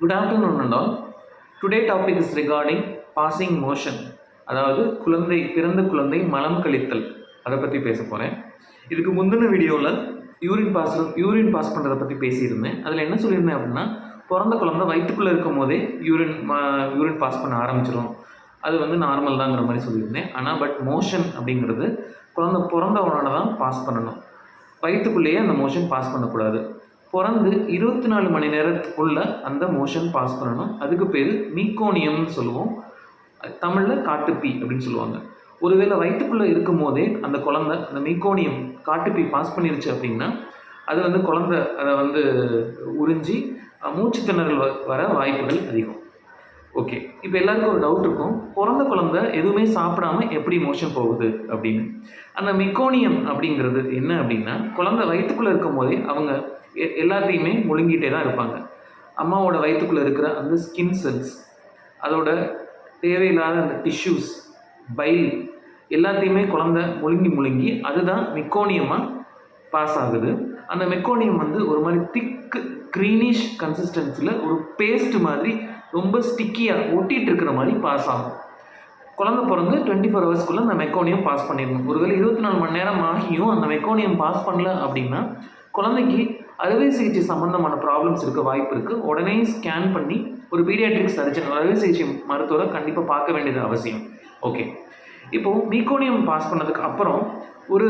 Good afternoon and all today topic is regarding passing motion அதாவது குழந்தை பிறந்த குழந்தை மலம் கழித்தல். அதை பற்றி பேச போகிறேன் இதுக்கு முந்தின வீடியோவில் யூரின் பாஸ் யூரின் பாஸ் பண்ணுறதை பற்றி பேசியிருந்தேன். அதில் என்ன சொல்லியிருந்தேன் அப்படின்னா பிறந்த குழந்தை வயிற்றுக்குள்ளே இருக்கும் போதே யூரின் யூரின் பாஸ் பண்ண ஆரம்பிச்சிடும் அது வந்து நார்மல் தாங்கிற மாதிரி சொல்லியிருந்தேன். ஆனால் பட் மோஷன் அப்படிங்கிறது குழந்தை பிறந்தவனோட தான் பாஸ் பண்ணணும். வயிற்றுக்குள்ளேயே அந்த மோஷன் பாஸ் பண்ணக்கூடாது. பிறந்து இருபத்தி நாலு மணி நேரத்துக்குள்ள அந்த மோஷன் பாஸ் பண்ணணும். அதுக்கு பேர் மீக்கோனியம்னு சொல்லுவோம். தமிழில் காட்டுப்பி அப்படின்னு சொல்லுவாங்க. ஒருவேளை வயிற்றுக்குள்ளே இருக்கும் போதே அந்த குழந்தை அந்த மீக்கோனியம் காட்டுப்பி பாஸ் பண்ணிருச்சு அப்படின்னா அது வந்து குழந்தை அதை வந்து உறிஞ்சி மூச்சு திணறல் வ- வர வாய்ப்புகள் அதிகம். ஓகே. இப்போ எல்லாருக்கும் ஒரு டவுட் இருக்கும். பிறந்த குழந்த எதுவுமே சாப்பிடாம எப்படி மோஷன் போகுது அப்படின்னு? அந்த மிக்கோனியம் அப்படிங்கிறது என்ன அப்படின்னா குழந்தை வயிற்றுக்குள்ளே இருக்கும் போதே அவங்க எ- எல்லாத்தையுமே முழுங்கிட்டே தான் இருப்பாங்க. அம்மாவோட வயிற்றுக்குள்ளே இருக்கிற அந்த ஸ்கின் செல்ஸ் அதோட தேவையில்லாத அந்த டிஷ்யூஸ் பைல் எல்லாத்தையுமே குழந்தை முழுங்கி முழுங்கி அதுதான் மிக்கோனியமாக பாஸ் ஆகுது. அந்த மெக்கோனியம் வந்து ஒரு மாதிரி திக்கு க்ரீனிஷ் கன்சிஸ்டன்சியில் ஒரு பேஸ்ட் மாதிரி ரொம்ப ஸ்டிக்கியாக ஒட்டிகிட்டு இருக்கிற மாதிரி பாஸ் ஆகும். குழந்தை பிறந்து டுவெண்ட்டி ஃபோர் ஹவர்ஸ்க்குள்ளே அந்த மெக்கோனியம் பாஸ் பண்ணிடணும். ஒருவேளை இருபத்தி நாலு மணி நேரம் ஆகியும் அந்த மெக்கோனியம் பாஸ் பண்ணல அப்படின்னா குழந்தைக்கு அறுவை சிகிச்சை சம்மந்தமான ப்ராப்ளம்ஸ் இருக்க வாய்ப்பு இருக்குது உடனே ஸ்கேன் பண்ணி ஒரு பீடியாட்ரிக் சர்ஜன் அறுவை சிகிச்சை மருத்துவரை கண்டிப்பாக பார்க்க வேண்டியது அவசியம். ஓகே இப்போது மீக்கோனியம் பாஸ் பண்ணதுக்கு அப்புறம் ஒரு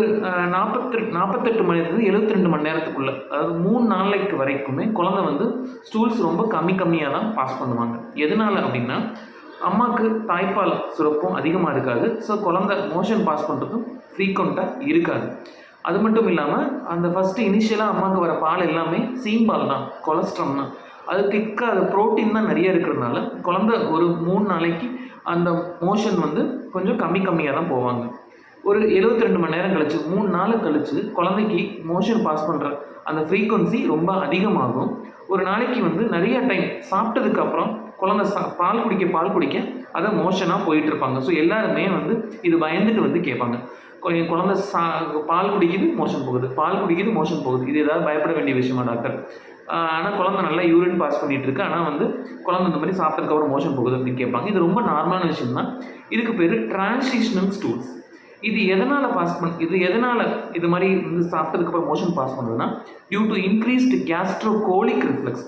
நாற்பத்தி நாற்பத்தெட்டு மணிலேருந்து எழுபத்தி ரெண்டு மணி நேரத்துக்குள்ளே அதாவது மூணு நாளைக்கு வரைக்குமே குழந்தை வந்து ஸ்டூல்ஸ் ரொம்ப கம்மி கம்மியாக தான் பாஸ் பண்ணுவாங்க. எதனால் அப்படின்னா அம்மாவுக்கு தாய்ப்பால் சுரப்பும் அதிகமாக இருக்காது. ஸோ குழந்தை மோஷன் பாஸ் பண்ணுறதும் ஃப்ரீக்வெண்ட்டாக இருக்காது. அது மட்டும் இல்லாமல் அந்த ஃபஸ்ட்டு இனிஷியலாக அம்மாவுக்கு வர பால் எல்லாமே சீம்பால் தான் கொலஸ்ட்ரம் தான். அது திக்காக அது ப்ரோட்டீன் தான் நிறைய இருக்கிறதுனால குழந்த ஒரு மூணு நாளைக்கு அந்த மோஷன் வந்து கொஞ்சம் கம்மி கம்மியாக தான் போவாங்க. ஒரு 72 ரெண்டு மணி நேரம் கழிச்சு மூணு நாள் கழிச்சு குழந்தைக்கு மோஷன் பாஸ் பண்ணுற அந்த ஃப்ரீக்குவன்சி ரொம்ப அதிகமாகும். ஒரு நாளைக்கு வந்து நிறைய டைம் சாப்பிட்டதுக்கப்புறம் குழந்தை சா பால் குடிக்க பால் குடிக்க அதை மோஷனாக போயிட்டு இருப்பாங்க. ஸோ எல்லாருமே வந்து இது பயந்துட்டு வந்து கேட்பாங்க. என் குழந்தை சா பால் குடிக்குது மோஷன் போகுது. பால் குடிக்குது மோஷன் போகுது. இது ஏதாவது பயப்பட வேண்டிய விஷயமா டாக்டர்? ஆனால் குழந்தை நல்லா யூரின் பாஸ் பண்ணிட்டு இருக்கு. ஆனால் வந்து குழந்தை இந்த மாதிரி சாப்பிட்டதுக்கப்புறம் மோஷன் போகுது அப்படின்னு கேட்பாங்க. இது ரொம்ப நார்மலான விஷயம் தான் இதுக்கு பேர் டிரான்சிஷனல் ஸ்டூல்ஸ் இது எதனால் பாஸ் பண்ண இது எதனால் இது மாதிரி வந்து சாப்பிட்டதுக்கப்புறம் மோஷன் பாஸ் பண்ணுதுன்னா due to increased gastrocolic reflex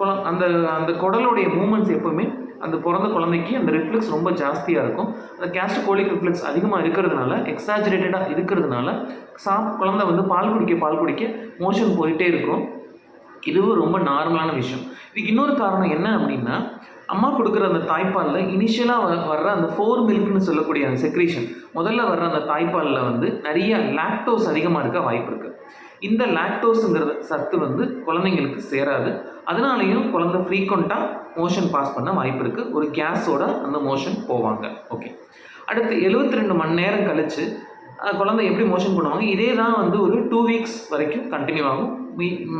குழ அந்த அந்த குடலுடைய மூமெண்ட்ஸ் எப்போவுமே அந்த பிறந்த குழந்தைக்கு அந்த ரிஃப்ளெக்ஸ் ரொம்ப ஜாஸ்தியாக இருக்கும். அந்த கேஸ்ட்ரோகோலிக் ரிஃப்ளெக்ஸ் அதிகமாக இருக்கிறதுனால எக்ஸாஜரேட்டடாக இருக்கிறதுனால சாப் குழந்தை வந்து பால் குடிக்க பால் குடிக்க மோஷன் போயிட்டே இருக்கும். இதுவும் ரொம்ப நார்மலான விஷயம். இதுக்கு இன்னொரு காரணம் என்ன அப்படின்னா அம்மா கொடுக்குற அந்த தாய்ப்பாலில் இனிஷியலாக வ வர்ற அந்த ஃபோர் மில்க்னு சொல்லக்கூடிய அந்த செக்ரேஷன் முதல்ல வர்ற அந்த தாய்ப்பாலில் வந்து நிறைய லாக்டோஸ் அதிகமாக இருக்க வாய்ப்பு இருக்குது இந்த லாக்டோஸுங்கிற சத்து வந்து குழந்தைங்களுக்கு சேராது. அதனாலையும் குழந்தை ஃப்ரீக்வெண்ட்டாக மோஷன் பாஸ் பண்ண வாய்ப்பு இருக்குது ஒரு கேஸோட அந்த மோஷன் போவாங்க. ஓகே அடுத்து 72 ரெண்டு மணி நேரம் கழித்து குழந்தை எப்படி மோஷன் பண்ணுவாங்க இதே தான் வந்து ஒரு டூ வீக்ஸ் வரைக்கும் கண்டினியூ ஆகும்.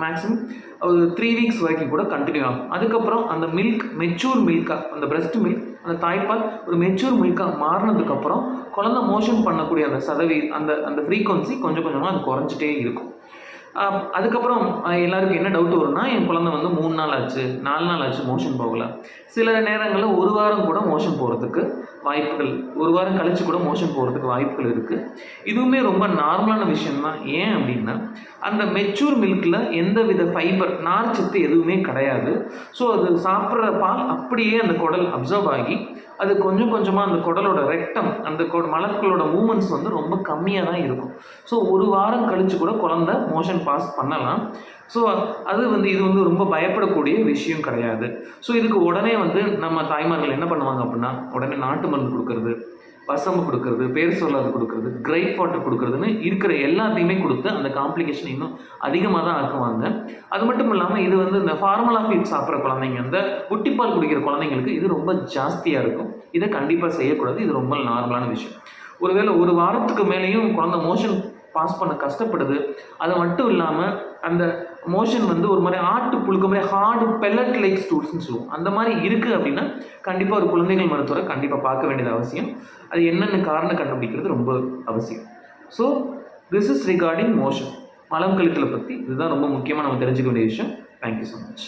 மேக்ஸிமம் ஒரு த்ரீ வீக்ஸ் வரைக்கும் கூட கண்டினியூ ஆகும். அதுக்கப்புறம் அந்த மில்க் மெச்சூர் மில்காக அந்த பிரஸ்ட் மில்க் அந்த தாய்ப்பால் ஒரு மெச்சூர் மில்காக மாறினதுக்கப்புறம் குழந்தை மோஷன் பண்ணக்கூடிய அந்த சதவீ அந்த அந்த ஃப்ரீக்குவன்சி கொஞ்சம் கொஞ்சமாக அது குறைஞ்சிட்டே இருக்கும். அதுக்கப்புறம் எல்லாருக்கும் என்ன டவுட் வரும்னா என் குழந்தை வந்து மூணு நாள் ஆச்சு நாலு நாள் ஆச்சு மோஷன் போகல. சில நேரங்களில் ஒரு வாரம் கூட மோஷன் போகிறதுக்கு வாய்ப்புகள் ஒரு வாரம் கழித்து கூட மோஷன் போகிறதுக்கு வாய்ப்புகள் இருக்குது இதுவுமே ரொம்ப நார்மலான விஷயம்தான். ஏன் அப்படின்னா அந்த மெச்சூர் மில்கில் எந்த வித ஃபைபர் நார்ச்சத்து எதுவுமே கிடையாது. ஸோ அது சாப்பிட்ற பால் அப்படியே அந்த குடல் அப்சர்வ் ஆகி அது கொஞ்சம் கொஞ்சமாக அந்த குடலோட ரெக்டம் அந்த மலக்களோட மூமெண்ட்ஸ் வந்து ரொம்ப கம்மியாக தான் இருக்கும். ஸோ ஒரு வாரம் கழித்து கூட குழந்தை மோஷன் பாஸ் பண்ணலாம். ஸோ அது வந்து இது வந்து ரொம்ப பயப்படக்கூடிய விஷயம் கிடையாது. ஸோ இதுக்கு உடனே வந்து நம்ம தாய்மார்கள் என்ன பண்ணுவாங்க அப்படின்னா உடனே நாட்டு மருந்து கொடுக்கறது வசம்பு கொடுக்கறது பேர் சொல்லாது கொடுக்கறது கிரைப் வாட்டர் கொடுக்கறதுன்னு இருக்கிற எல்லாத்தையுமே கொடுத்து அந்த காம்ப்ளிகேஷன் இன்னும் அதிகமாக தான் ஆக்குவாங்க. அது மட்டும் இல்லாமல் இது வந்து இந்த ஃபார்முலா ஃபீட் சாப்பிட்ற குழந்தைங்க அந்த புட்டிப்பால் குடிக்கிற குழந்தைங்களுக்கு இது ரொம்ப ஜாஸ்தியாக இருக்கும். இதை கண்டிப்பாக செய்யக்கூடாது. இது ரொம்ப நார்மலான விஷயம். ஒருவேளை ஒரு வாரத்துக்கு மேலேயும் குழந்தை மோஷன் பாஸ் பண்ண கஷ்டப்படுது. அது மட்டும் இல்லாமல் அந்த மோஷன் வந்து ஒரு மாதிரி ஆட்டு புழுக்க மாதிரி ஹார்டு பெல்லட் லைக் ஸ்டூல்ஸ்னு சொல்லுவோம். அந்த மாதிரி இருக்குது அப்படின்னா கண்டிப்பாக ஒரு குழந்தைகள் மருத்துவரை கண்டிப்பாக பார்க்க வேண்டியது அவசியம். அது என்னென்ன காரணம் கண்டுபிடிக்கிறது ரொம்ப அவசியம். So this is regarding motion மலம் கழித்தலை பற்றி இதுதான் ரொம்ப முக்கியமாக நம்ம தெரிஞ்சுக்க வேண்டிய விஷயம். Thank you so much